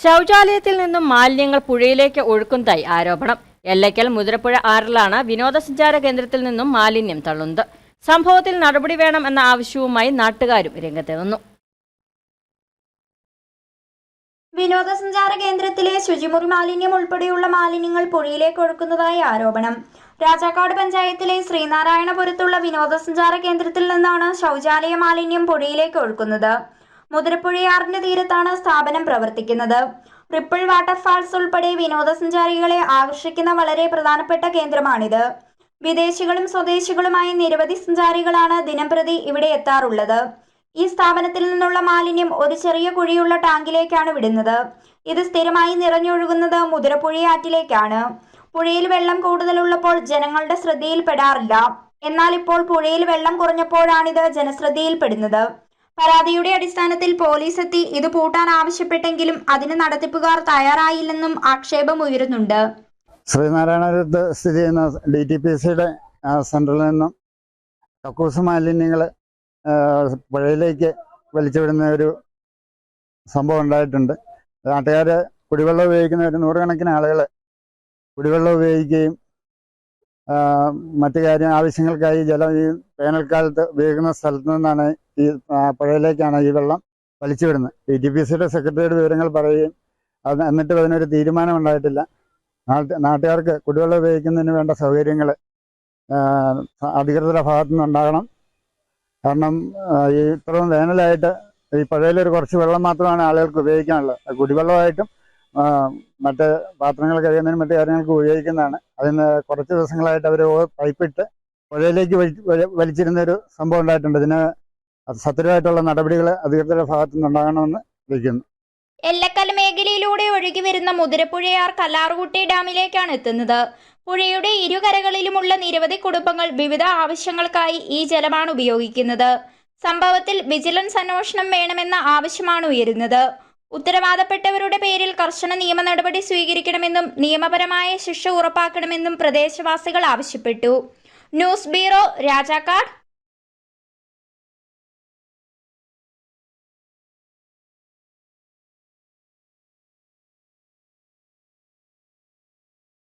ശൗചാലയത്തിൽ നിന്നും മാലിന്യങ്ങൾ പുഴയിലേക്ക് ഒഴുക്കുന്നതായി ആരോപണം. എല്ലയ്ക്കൽ മുതിരപ്പുഴ ആറിലാണ് വിനോദസഞ്ചാര കേന്ദ്രത്തിൽ നിന്നും മാലിന്യം തള്ളുന്നത്. സംഭവത്തിൽ നടപടി വേണം എന്ന ആവശ്യവുമായി നാട്ടുകാരും രംഗത്ത് വന്നു. വിനോദസഞ്ചാര കേന്ദ്രത്തിലെ ശുചിമുറി മാലിന്യം ഉൾപ്പെടെയുള്ള മാലിന്യങ്ങൾ പുഴയിലേക്ക് ഒഴുക്കുന്നതായി ആരോപണം. രാജാക്കാട് പഞ്ചായത്തിലെ ശ്രീനാരായണപുരത്തുള്ള വിനോദസഞ്ചാര കേന്ദ്രത്തിൽ നിന്നാണ് ശൗചാലയ മാലിന്യം പുഴയിലേക്ക് ഒഴുക്കുന്നത്. മുതിരപ്പുഴയാറിന്റെ തീരത്താണ് സ്ഥാപനം പ്രവർത്തിക്കുന്നത്. റിപ്പിൾ വാട്ടർഫാൾസ് ഉൾപ്പെടെ വിനോദസഞ്ചാരികളെ ആകർഷിക്കുന്ന വളരെ പ്രധാനപ്പെട്ട കേന്ദ്രമാണിത്. വിദേശികളും സ്വദേശികളുമായ നിരവധി സഞ്ചാരികളാണ് ദിനംപ്രതി ഇവിടെ എത്താറുള്ളത്. ഈ സ്ഥാപനത്തിൽ നിന്നുള്ള മാലിന്യം ഒരു ചെറിയ കുഴിയുള്ള ടാങ്കിലേക്കാണ് വിടുന്നത്. ഇത് സ്ഥിരമായി നിറഞ്ഞൊഴുകുന്നത് മുതിരപ്പുഴയാറ്റിലേക്കാണ് പുഴയിൽ വെള്ളം കൂടുതലുള്ളപ്പോൾ ജനങ്ങളുടെ ശ്രദ്ധയിൽപ്പെടാറില്ല. എന്നാൽ ഇപ്പോൾ പുഴയിൽ വെള്ളം കുറഞ്ഞപ്പോഴാണിത് ജനശ്രദ്ധയിൽപ്പെടുന്നത്. പരാതിയുടെ അടിസ്ഥാനത്തിൽ പോലീസ് എത്തി ഇത് പൂട്ടാൻ ആവശ്യപ്പെട്ടെങ്കിലും അതിന് നടത്തിപ്പുകാർ തയ്യാറായില്ലെന്നും ആക്ഷേപം ഉയരുന്നുണ്ട്. ശ്രീനാരായണപുരത്ത് സ്ഥിതി ചെയ്യുന്ന ഡി ടി പി സിയുടെ സെന്ററിൽ നിന്നും കക്കൂസ് മാലിന്യങ്ങൾ പുഴയിലേക്ക് വലിച്ചുവിടുന്ന ഒരു സംഭവം ഉണ്ടായിട്ടുണ്ട്. നാട്ടുകാർ കുടിവെള്ളം ഉപയോഗിക്കുന്ന ഒരു നൂറുകണക്കിന് ആളുകൾ കുടിവെള്ളം ഉപയോഗിക്കുകയും മറ്റു കാര്യ ആവശ്യങ്ങൾക്കായി ജലം ഈ വേനൽക്കാലത്ത് ഉപയോഗിക്കുന്ന സ്ഥലത്ത് നിന്നാണ് ഈ പുഴയിലേക്കാണ് ഈ വെള്ളം വലിച്ചു വലിച്ചുവിടുന്നത് ഡി ടി പി സിയുടെ സെക്രട്ടറിയുടെ വിവരങ്ങൾ പറയുകയും അത് എന്നിട്ട് അതിനൊരു തീരുമാനം ഉണ്ടായിട്ടില്ല. നാട്ട് നാട്ടുകാർക്ക് കുടിവെള്ളം ഉപയോഗിക്കുന്നതിന് വേണ്ട സൗകര്യങ്ങൾ അധികൃതരുടെ ഭാഗത്തു നിന്നുണ്ടാകണം കാരണം ഈ ഇത്രയും വേനലായിട്ട് ഈ പുഴയിലൊരു കുറച്ച് വെള്ളം മാത്രമാണ് ആളുകൾക്ക് ഉപയോഗിക്കാനുള്ളത്. കുടിവെള്ളമായിട്ടും മറ്റ് പാത്രങ്ങൾ കഴുകുന്നതിനും മറ്റു കാര്യങ്ങൾക്ക് ഉപയോഗിക്കുന്നതാണ്. അതിന് കുറച്ച് ദിവസങ്ങളായിട്ട് അവർ പൈപ്പിട്ട് പുഴയിലേക്ക് വലി- വലി- വലിച്ചിരുന്ന ഒരു സംഭവം ഉണ്ടായിട്ടുണ്ട്. ഇതിന് സത്യമായിട്ടുള്ള നടപടികൾ അധികൃതരുടെ ഭാഗത്തു നിന്നുണ്ടാകണമെന്ന് വിളിക്കുന്നു. എല്ലക്കൽ മേഖലയിലൂടെ ഒഴുകി വരുന്ന മുതിരപ്പുഴയാർ കല്ലാർകുട്ടി ഡാമിലേക്കാണ് എത്തുന്നത്. പുഴയുടെ ഇരുകരകളിലുമുള്ള നിരവധി കുടുംബങ്ങൾ വിവിധ ആവശ്യങ്ങൾക്കായി ഈ ജലമാണ് ഉപയോഗിക്കുന്നത്. സംഭവത്തിൽ വിജിലൻസ് അന്വേഷണം വേണമെന്ന ആവശ്യമാണ് ഉയരുന്നത്. ഉത്തരവാദപ്പെട്ടവരുടെ പേരിൽ കർശന നിയമ നടപടി സ്വീകരിക്കണമെന്നും നിയമപരമായ ശിക്ഷ ഉറപ്പാക്കണമെന്നും പ്രദേശവാസികൾ ആവശ്യപ്പെട്ടു. News bureau Rajakkad.